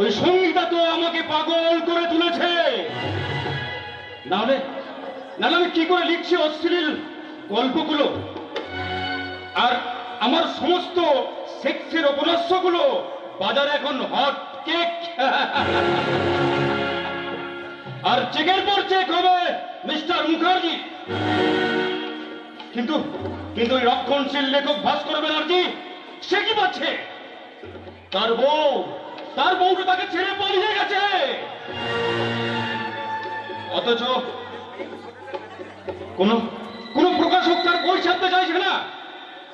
ওই সঙ্গীতা তো আমাকে পাগল করে তুলেছে। নাহলে নাহলে আমি কি করে লিখছি অশ্লীল গল্পগুলো? আর আমার সমস্ত সেক্সের উপন্যাসগুলো বাজারে এখন হট কেক। আর চেকের পর চেক হবে মিস্টার মুখার্জি। কিন্তু কিন্তু ওই রক্ষণশীল লেখক ভাস্কর ব্যানার্জি, সে কি পাচ্ছে? তার বউ। তার বউটা তাকে ছেড়ে পালিয়ে গেছে। অথচ কোন কোন প্রকাশক তার বই ছাপতে চাইছে না।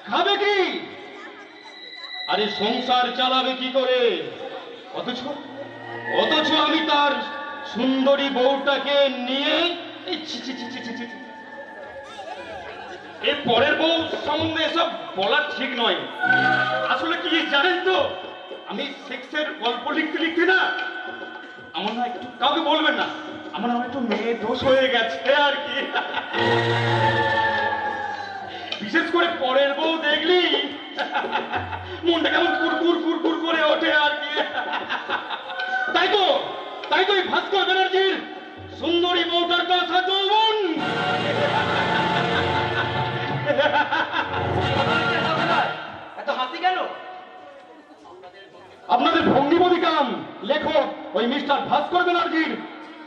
খাবে কি? আরে সংসার চালাবে কি করে? অথচ অথচ আমি তার সুন্দরী বউটাকে নিয়ে। এর পরের বউ সম্বন্ধে এসব বলা ঠিক নয়। আসলে কি জানেন তো? আমি সেক্সের গল্প লিখতে লিখতে না, আমার না একটু কাউকে বলবেন না, আমার না একটু মেয়ে দোষ হয়ে গেছে আর কি। বিশেষ করে পরের বউ দেখলি, মনটা কেমন কুরকুর কুরকুর করে ওঠে আর কি। তাই তো তাই তো এই ভাস্কর ব্যানার্জির সুন্দরী বউটার কথা চলুন।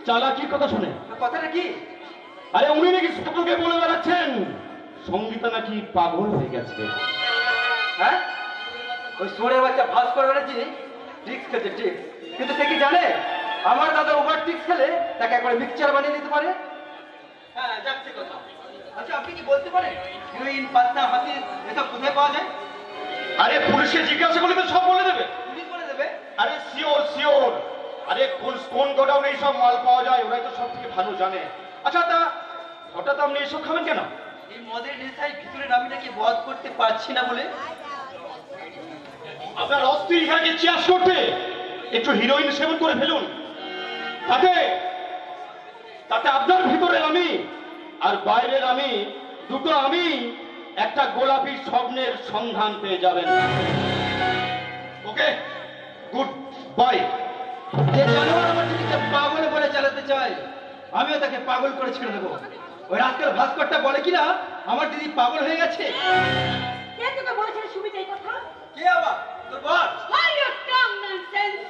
চালাকির কথা শুনে। কথাটা কি? আরে উনি নাকি সকলকে বলে বেড়াচ্ছেন। সঙ্গীতা নাকি পাগল হয়ে গেছে। হ্যাঁ? ওই সোরের বাচ্চা ভাস করে বেড়েছি ট্রিক্স খেলছে ট্রিক্স কিন্তু সে কি জানে? আমার দাদা ওভার ট্রিক্স খেলে তাকে একবারে মিক্সচার বানিয়ে দিতে পারে। হ্যাঁ যাচ্ছে কথা। আচ্ছা আপনি কি বলতে পারেন? হিরোইন পাত্তা হাসি এসব কোথায় পাওয়া যায়? আরে পুলিশে জিজ্ঞাসা করলে তো সব বলে দেবে। পুলিশ বলে দেবে? আরে শিওর শিওর আরে কোন কোন গোডাউনে এইসব মাল পাওয়া যায়? ওরাই তো সব থেকে ভালো জানে। আচ্ছা তা হঠাৎ আপনি এসব খাবেন কেন? এই মদের নেশায় ভিতরে নামিটাকে বধ করতে পারছি না বলে। আপনার অস্থির ইহাকে চিয়াস করতে একটু হিরোইন সেবন করে ফেলুন। তাতে তাতে আপনার ভিতরে আমি আর বাইরের আমি দুটো আমি একটা গোলাপি স্বপ্নের সন্ধান পেয়ে যাবেন। Okay good bye. যে জানোয়ার আমার দিদিকে পাগলে বলে চালাতে চায় আমিও তাকে পাগল করে ছেড়ে দেবো। ওই রাস্তার ভাস্করটা বলে কিনা আমার দিদি পাগল হয়ে গেছে। কে তোকে বলেছে সুবিধা এই কথা? কে আবার? তোর বস Why you dumb nonsense?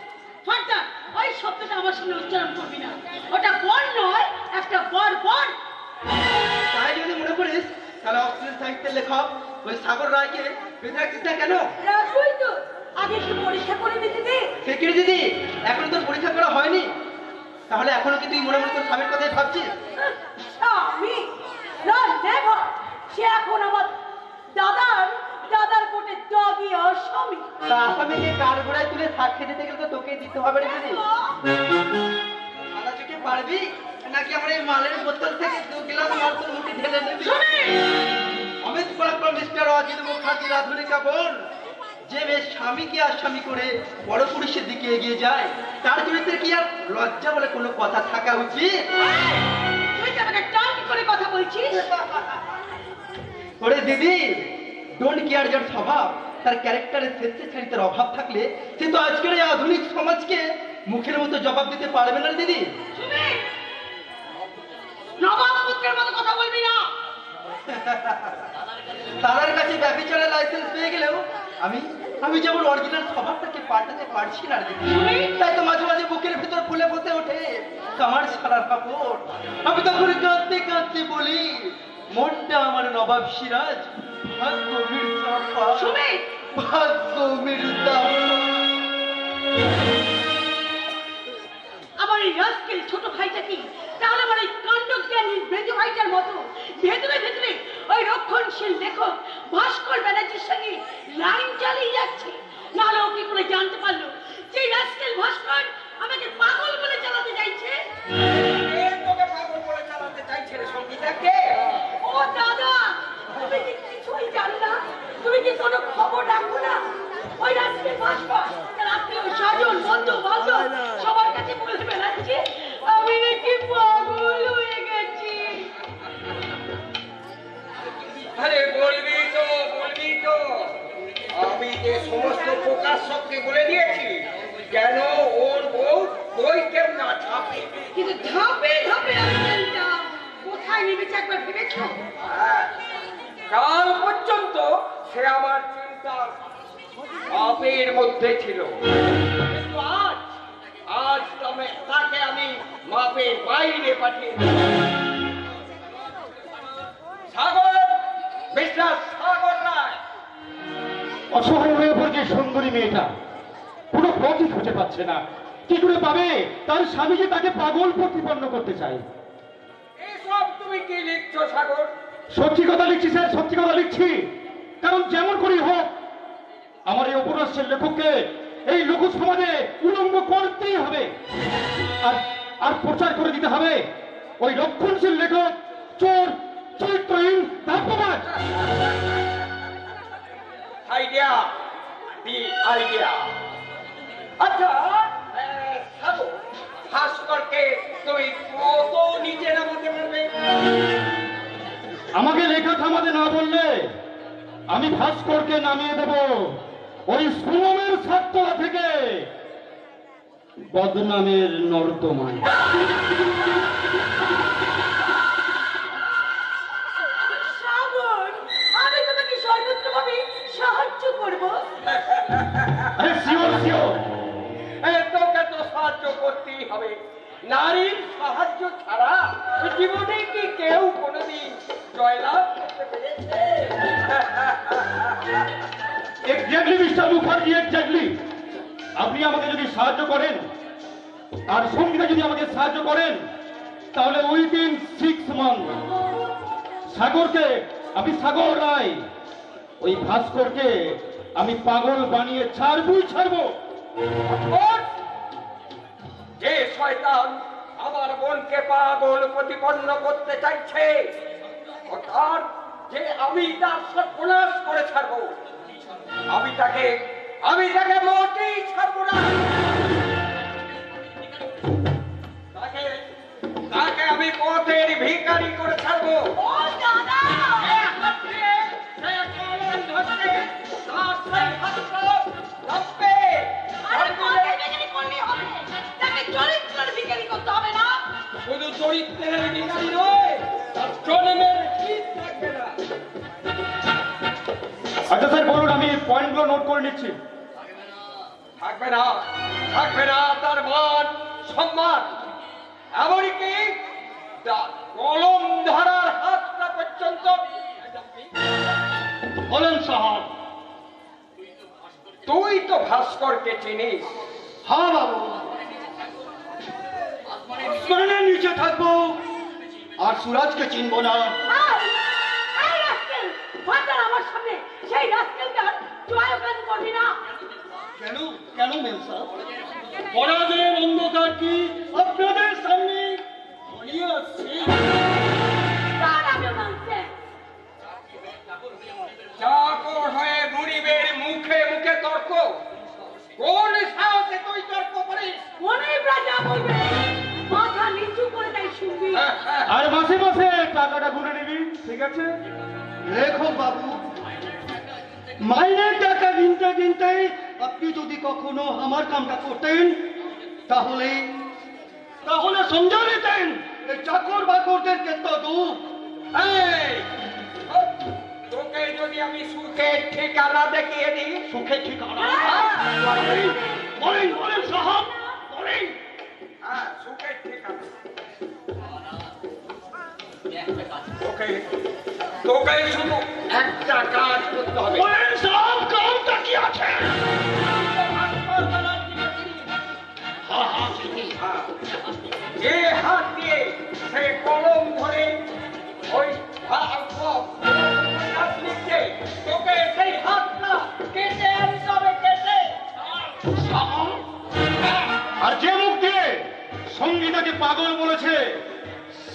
ফাটা ওই শব্দটা আমার সামনে উচ্চারণ করবি না। ওটা বর নয় একটা বর বর। তাই যদি মনে করিস তাহলে অশ্লীল সাহিত্যের লেখক ওই সাগর রায়কে বেঁধে না কেন? রাখবই তো। আগে একটু পরীক্ষা করে দিতে দে সে কি দিদি? এখনও তোর পরীক্ষা করা হয়নি? তাহলে এখনও কি তুই মনে মনে তোর স্বামীর কথাই ভাবছিস? আমি না নেভার সে এখন আমার দাদার দাদার কোটে ডগি অস্বামী। তা আসামিকে কার ঘোড়ায় তুলে সাক্ষী দিতে গেলে তো তোকে দিতে হবে রে দিদি? চোখে পারবি? নাকি আমার এই মালের বোতল থেকে দু গিলাস মাল তোর মুখে ঢেলে নেবি শুনে! অমিত পরাক্রম মিস্টার অজিত মুখার্জির আধুনিকা বোন যে মেয়ে স্বামীকে আসামি করে বড় পুরুষের দিকে এগিয়ে যায় তার চরিত্রে কি আর লজ্জা বলে কোনো কথা থাকা উচিত? তুই কি আমাকে টান করে কথা বলছিস? ওরে দিদি ডোন্ট কেয়ার যার স্বভাব। তার ক্যারেক্টারের স্বেচ্ছাচারিতার অভাব থাকলে সে তো আজকের এই আধুনিক সমাজকে মুখের মতো জবাব দিতে পারবে না দিদি। নবাব পুত্রের মতো কথা বলবি না। তাদের কাছে ব্যবচারের লাইসেন্স পেয়ে গেলেও আমি আমি যেমন অরিজিনাল স্বভাবটাকে পাল্টাতে পারছি না তাই তো মাঝে মাঝে বুকের ভিতর ফুলে ফুটে ওঠে কামার সারার কাপড় আমি তখন কাঁদতে কাঁদতে বলি মনটা আমার নবাব সিরাজ ভাগ্য মির্জা সুমিত ভাগ্য মির্জা আমার এই রাস্কেল ছোট ভাইটা কি? তাহলে আমার এই কাণ্ডজ্ঞানী মেজ ভাইটার মতো। ভেতরে ভেতরে রক্ষণশীল লেখক ভাস্কর ব্যানার্জির সঙ্গে লাইন চালিয়ে যাচ্ছে। নাহলে ও কি করে জানতে পারল যে রাস্কেল ভাস্কর আমাকে পাগল বলে চালাতে চাইছে? সঙ্গীতাকে। ও দাদা তুমি কি কিছুই জানো না? তুমি কি কোনো বলবি তো বলবি তো আমি যে সমস্ত প্রকাশককে বলে দিয়েছি কেন ওর ওই কেউ না ঝাঁপে কিন্তু ধাপে ধাপে কোথায় নেমেছে একবার ভেবেছো? কাল পর্যন্ত সে আমার চিন্তা আপের মধ্যে ছিল। পাচ্ছে না। কি করে পাবে? তার স্বামী যে তাকে পাগল প্রতিপন্ন করতে চায়। এসব তুমি কি লিখছো সাগর? সত্যি কথা লিখছি স্যার সত্যি কথা লিখছি। কারণ যেমন করেই হোক আমার এই উপন্যাসের লেখককে এই লোক সমাজে উলঙ্গ করতেই হবে। আর আর প্রচার করে দিতে হবে। ওই রক্ষণশীল লেখক চোর চরিত্রহীন ধাপ্যবাজ আইডিয়া দি আইডিয়া আচ্ছা আমাকে লেখা থামাতে না বললে আমি ভাস্করকে নামিয়ে দেব। ওই সুমমের ছাত্র থেকে। বদনামের নর্দমায়। আপনি আমাকে যদি সাহায্য করেন, আর সঙ্গীরা যদি আমাকে সাহায্য করেন, তাহলে উইদিন সিক্স মান্থ সাগরকে, আমি সাগর রায়, ওই ভাস্করকে আমি পাগল বানিয়ে ছাড়বই ছাড়বো। যে শয়তান আমার বোনকে পাগল প্রতিপন্ন করতে চাইছে, অর্থাৎ যে আমি তার সর্বনাশ করে ছাড়বো, আমি তাকে আমি তাকে মোটেই ছাড়বো না। তাকে আমি পথের ভিকারি করে ছাড়বো। থাকবে না থাকবে না তার মান সম্মান। এমনকি কলম ধরার হাতটা পর্যন্ত বলেন সাহাব, তুই তো ভাস্করকে চিনিস। হ্যাঁ বাবু। আসমানের নিচে থাকব, আর সুরাজকে চিনবো না। আমার সামনে। সেই রাস্কেলটার জয় করবি না। কেন? কেন মেম পরাজয়ের অন্ধকার কি আপনাদের সামনে? আসছে চাকর হয়ে গরিবের মুখে মুখে তর্ক। কোন সাহসে তুই তর্ক করিস? রাজা বলবে মাথা নিচু করে তাই শুনবি। আর মাসে মাসে টাকাটা গুনে নিবি ঠিক আছে? লেখক বাবু। মাইনের টাকা কিনতে কিনতে আপনি যদি কখনো আমার কামটা করতেন তাহলে তাহলে সমঝা নিতেন এই চাকর বাকরদেরকে তো দুঃখ তোকে যদি আমি সুখের ঠিকানা দেখিয়ে দিই সুখে ঠিকানা? বলেন বলেন সাহাব বলেন। হ্যাঁ ঠিকানা। তোকে শুধু একটা কাজ করতে হবে। যে হাত দিয়ে সে কলম ধরে ওই ভা- ভ- কাজ লিখছে, তোকে সেই হাতটা কেটে আনতে হবে কেটে আর যে মুখ দিয়ে সঙ্গীতাকে পাগল বলেছে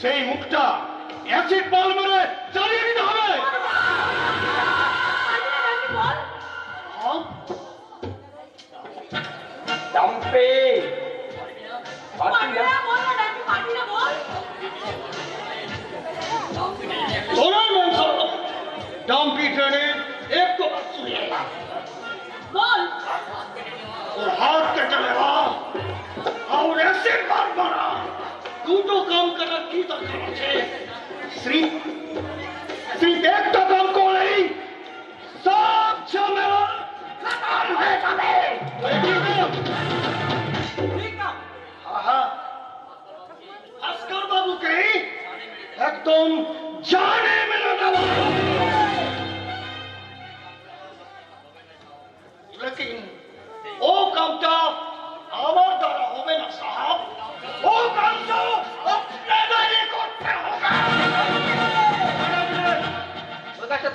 সেই মুখটা অ্যাসিড বল মেরে চালিয়ে দিতে হবে। ডাম্পে ডাম্পি ট্রেনে একটু বাত सुनिएगा বল और हाथ के चलेगा और ऐसे बार मारा দুটো কাম করার কি দরকার আছে শ্রী শ্রী একটা কাম করেই সব ঝামেলা খতম হয়ে যাবে ঠিক আছে আহা ভাস্কর বাবুকে একদম জানে